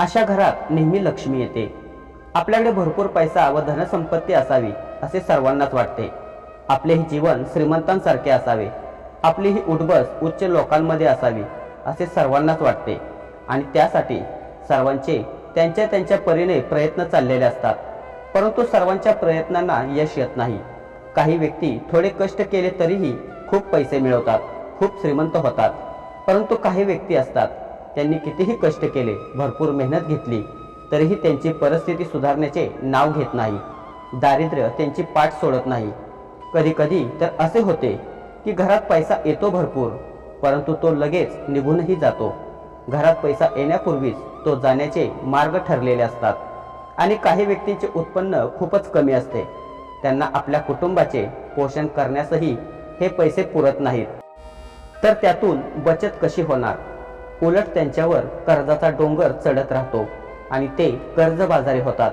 अशा घरात नेहमी लक्ष्मी येते. आपल्याकडे भरपूर पैसा व धनसंपत्ती असावी असे सर्वांनाच वाटते. आपले हे जीवन श्रीमंतांसारखे असावे. आपली ही उठबस उच्च लोकांमध्ये असावी असे सर्वांनाच वाटते. आणि त्यासाठी सर्वांचे त्यांच्या त्यांच्या परीने प्रयत्न चाललेले असतात. परंतु सर्वांच्या प्रयत्नांना यश येत नाही. काही व्यक्ती थोडे कष्ट केले तरीही खूप पैसे मिळवतात खूप श्रीमंत होतात. परंतु काही व्यक्ती असतात त्यांनी कितीही कष्ट केले भरपूर मेहनत घेतली तरीही त्यांची परिस्थिती सुधारण्याचे नाव घेत नाही. दारिद्र्य त्यांची पाठ सोडत नाही. कधीकधी तर असे होते की घरात पैसा येतो भरपूर परंतु तो लगेच निघूनही जातो. घरात पैसा येण्यापूर्वीच तो जाण्याचे मार्ग ठरलेले असतात आणि काही व्यक्तींचे उत्पन्न खूपच कमी असते. त्यांना आपल्या कुटुंबाचे पोषण करण्यासही हे पैसे पुरत नाहीत. तर त्यातून बचत कशी होणार? उलट त्यांच्यावर कर्जाचा डोंगर चढत राहतो आणि ते कर्जबाजारी होतात.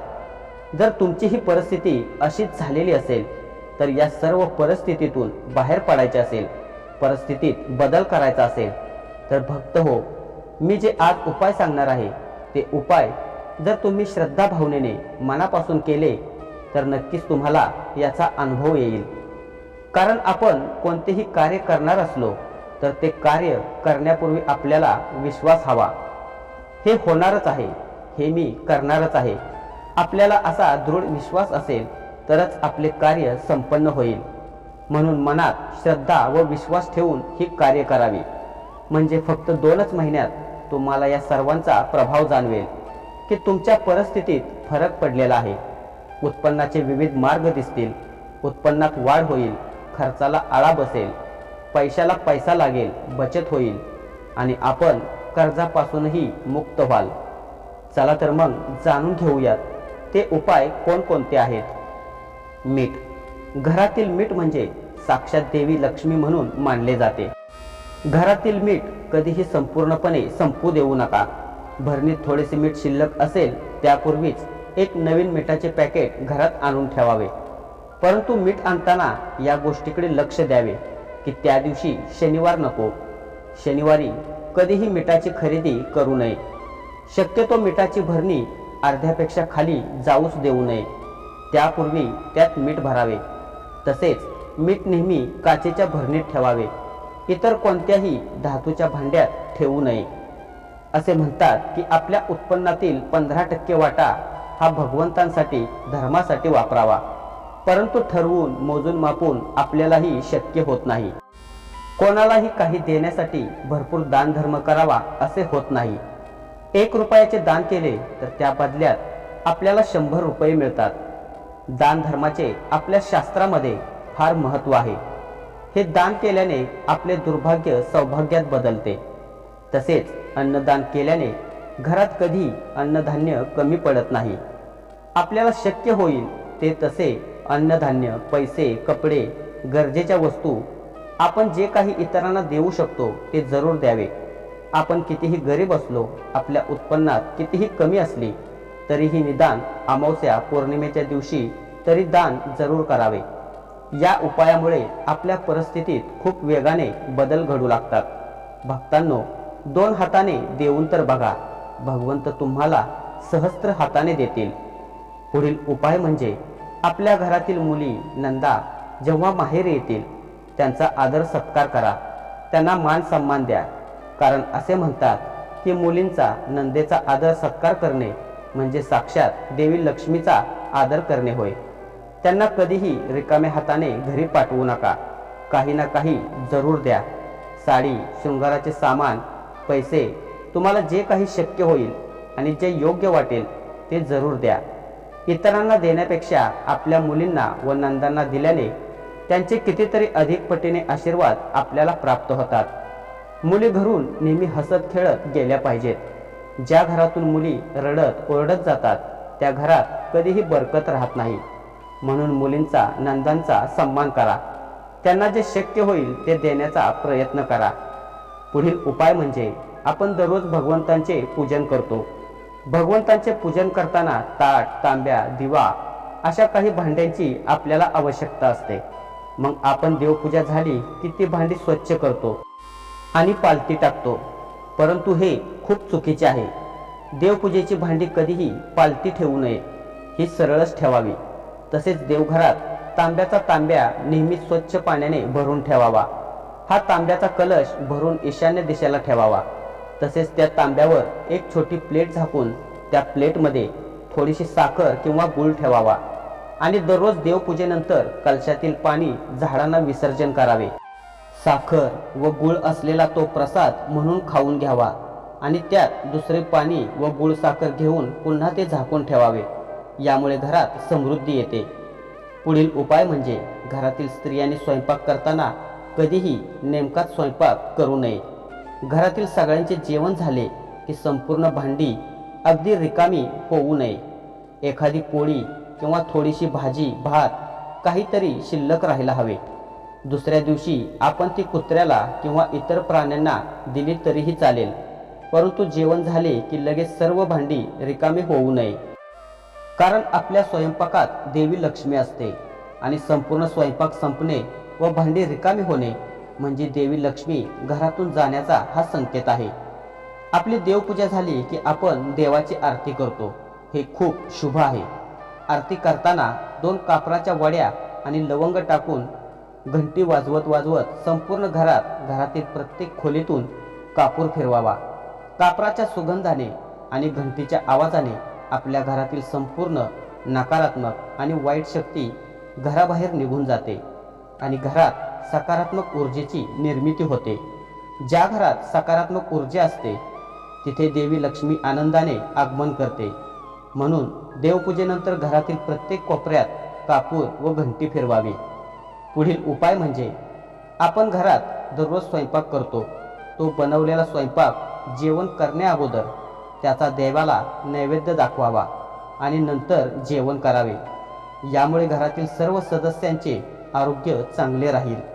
जर तुमची ही परिस्थिती अशीच झालेली असेल तर या सर्व परिस्थितीतून बाहेर पडायचे असेल परिस्थितीत बदल करायचा असेल तर भक्त हो मी जे आज उपाय सांगणार आहे ते उपाय जर तुम्ही श्रद्धा भावनेने मनापासून केले तर नक्कीच तुम्हाला याचा अनुभव येईल. कारण आपण कोणतेही कार्य करणार असलो तर ते कार्य करण्यापूर्वी आपल्याला विश्वास हवा. हे होणारच आहे हे मी करणारच आहे. आपल्याला असा दृढ विश्वास असेल तरच आपले कार्य संपन्न होईल. म्हणून मनात श्रद्धा व विश्वास ठेवून ही कार्य करावी. म्हणजे फक्त दोनच महिन्यात तुम्हाला या सर्वांचा प्रभाव जाणवेल की तुमच्या परिस्थितीत फरक पडलेला आहे. उत्पन्नाचे विविध मार्ग दिसतील उत्पन्नात वाढ होईल खर्चाला आळा बसेल पैशाला पैसा लागेल बचत होईल आणि आपण कर्जापासूनही मुक्त व्हाल. चला तर मग जाणून घेऊयात ते उपाय कोणकोणते आहेत? मीठ. घरातील मीठ म्हणजे साक्षात देवी लक्ष्मी म्हणून मानले जाते. घरातील मीठ कधीही संपूर्णपणे संपू देऊ नका. भरणीत थोडेसे मीठ शिल्लक असेल त्यापूर्वीच एक नवीन मिठाचे पॅकेट घरात आणून ठेवावे. परंतु मीठ आणताना या गोष्टीकडे लक्ष द्यावे. की त्या दिवशी शनिवार नको. शनिवारी कधीही मिठाची खरेदी करू नये. शक्यतो मिठाची भरणी अर्ध्यापेक्षा खाली जाऊच देऊ नये. त्यापूर्वी त्यात मीठ भरावे. तसेच मीठ नेहमी काचेच्या भरणीत ठेवावे. इतर कोणत्याही धातूच्या भांड्यात ठेवू नये. असे म्हणतात की आपल्या उत्पन्नातील पंधरा टक्के वाटा हा भगवंतांसाठी धर्मासाठी वापरावा. परंतु ठरवून मोजून मापून आपल्यालाही शक्य होत नाही. कोणालाही काही देण्यासाठी भरपूर दानधर्म करावा असे होत नाही. एक रुपयाचे दान केले तर त्या बदल्यात आपल्याला शंभर रुपये मिळतात. दानधर्माचे आपल्या शास्त्रामध्ये फार महत्त्व आहे. हे दान केल्याने आपले दुर्भाग्य सौभाग्यात बदलते. तसेच अन्नदान केल्याने घरात कधी अन्नधान्य कमी पडत नाही. आपल्याला शक्य होईल ते तसे अन्नधान्य पैसे कपडे गरजेच्या वस्तू आपण जे काही इतरांना देऊ शकतो ते जरूर द्यावे. आपण कितीही गरीब असलो आपल्या उत्पन्नात कितीही कमी असली तरीही निदान अमावस्या पौर्णिमेच्या दिवशी तरी दान जरूर करावे. या उपायामुळे आपल्या परिस्थितीत खूप वेगाने बदल घडू लागतात. भक्तांनो दोन हाताने देऊन तर बघा. भगवंत तुम्हाला सहस्त्र हाताने देतील. पुढील उपाय म्हणजे आपल्या घरातील मुली नंदा जेव्हा माहेर येतील त्यांचा आदर सत्कार करा. त्यांना मान सन्मान द्या. कारण असे म्हणतात की मुलींचा नंदेचा आदर सत्कार करणे म्हणजे साक्षात देवी लक्ष्मीचा आदर करणे होय. त्यांना कधीही रिकाम्या हाताने घरी पाठवू नका. काही ना काही जरूर द्या. साडी शृंगाराचे सामान पैसे तुम्हाला जे काही शक्य होईल आणि जे योग्य वाटेल ते जरूर द्या. इतरांना देण्यापेक्षा आपल्या मुलींना व नंदांना दिल्याने त्यांचे कितीतरी अधिक पटीने आशीर्वाद आपल्याला प्राप्त होतात. मुली घरून नेहमी हसत खेळत गेल्या पाहिजेत. ज्या घरातून मुली रडत ओरडत जातात त्या घरात कधीही बरकत राहत नाही. म्हणून मुलींचा नंदांचा सन्मान करा. त्यांना जे शक्य होईल ते देण्याचा प्रयत्न करा. पुढील उपाय म्हणजे आपण दररोज भगवंतांचे पूजन करतो. भगवंतांचे पूजन करताना ताट तांब्या दिवा अशा काही भांड्यांची आपल्याला आवश्यकता असते. मग आपण देवपूजा झाली की ती भांडी स्वच्छ करतो आणि पालती टाकतो. परंतु हे खूप चुकीचे आहे. देवपूजेची भांडी कधीही पालती ठेवू नये. ही सरळच ठेवावी. तसेच देवघरात तांब्याचा तांब्या नेहमी स्वच्छ पाण्याने भरून ठेवावा. हा तांब्याचा कलश भरून ईशान्य दिशेला ठेवावा. तसेच त्या तांब्यावर एक छोटी प्लेट झाकून त्या प्लेटमध्ये थोडीशी साखर किंवा गूळ ठेवावा आणि दररोज देवपूजेनंतर कलशातील पाणी झाडांना विसर्जन करावे. साखर व गुळ असलेला तो प्रसाद म्हणून खाऊन घ्यावा आणि त्यात दुसरे पाणी व गुळ साखर घेऊन पुन्हा ते झाकून ठेवावे. यामुळे घरात समृद्धी येते. पुढील उपाय म्हणजे घरातील स्त्रियांनी स्वयंपाक करताना कधीही नेमकाच स्वयंपाक करू नये. घरातील सगळ्यांचे जेवण झाले की संपूर्ण भांडी अगदी रिकामी होऊ नये. एखादी पोळी किंवा थोडीशी भाजी भात काहीतरी शिल्लक राहायला हवे. दुसऱ्या दिवशी आपण ती कुत्र्याला किंवा इतर प्राण्यांना दिली तरीही चालेल परंतु जेवण झाले की लगेच सर्व भांडी रिकामी होऊ नये. कारण आपल्या स्वयंपाकात देवी लक्ष्मी असते आणि संपूर्ण स्वयंपाक संपणे व भांडी रिकामी होणे म्हणजे देवी लक्ष्मी घरातून जाण्याचा हा संकेत आहे. आपली देवपूजा झाली की आपण देवाची आरती करतो. हे खूप शुभ आहे. आरती करताना दोन कापराच्या वड्या आणि लवंग टाकून घंटी वाजवत वाजवत संपूर्ण घरात घरातील प्रत्येक खोलीतून कापूर फिरवावा. कापराच्या सुगंधाने आणि घंटीच्या आवाजाने आपल्या घरातील संपूर्ण नकारात्मक आणि वाईट शक्ती घराबाहेर निघून जाते आणि घरात सकारात्मक ऊर्जेची निर्मिती होते. ज्या घरात सकारात्मक ऊर्जा असते तिथे देवी लक्ष्मी आनंदाने आगमन करते. म्हणून देवपूजेनंतर घरातील प्रत्येक कोपऱ्यात कापूर व घंटी फिरवावी. पुढील उपाय म्हणजे आपण घरात दररोज स्वयंपाक करतो. तो बनवलेला स्वयंपाक जेवण करण्याअगोदर त्याचा देवाला नैवेद्य दाखवावा आणि नंतर जेवण करावे. यामुळे घरातील सर्व सदस्यांचे आरोग्य चांगले राहील.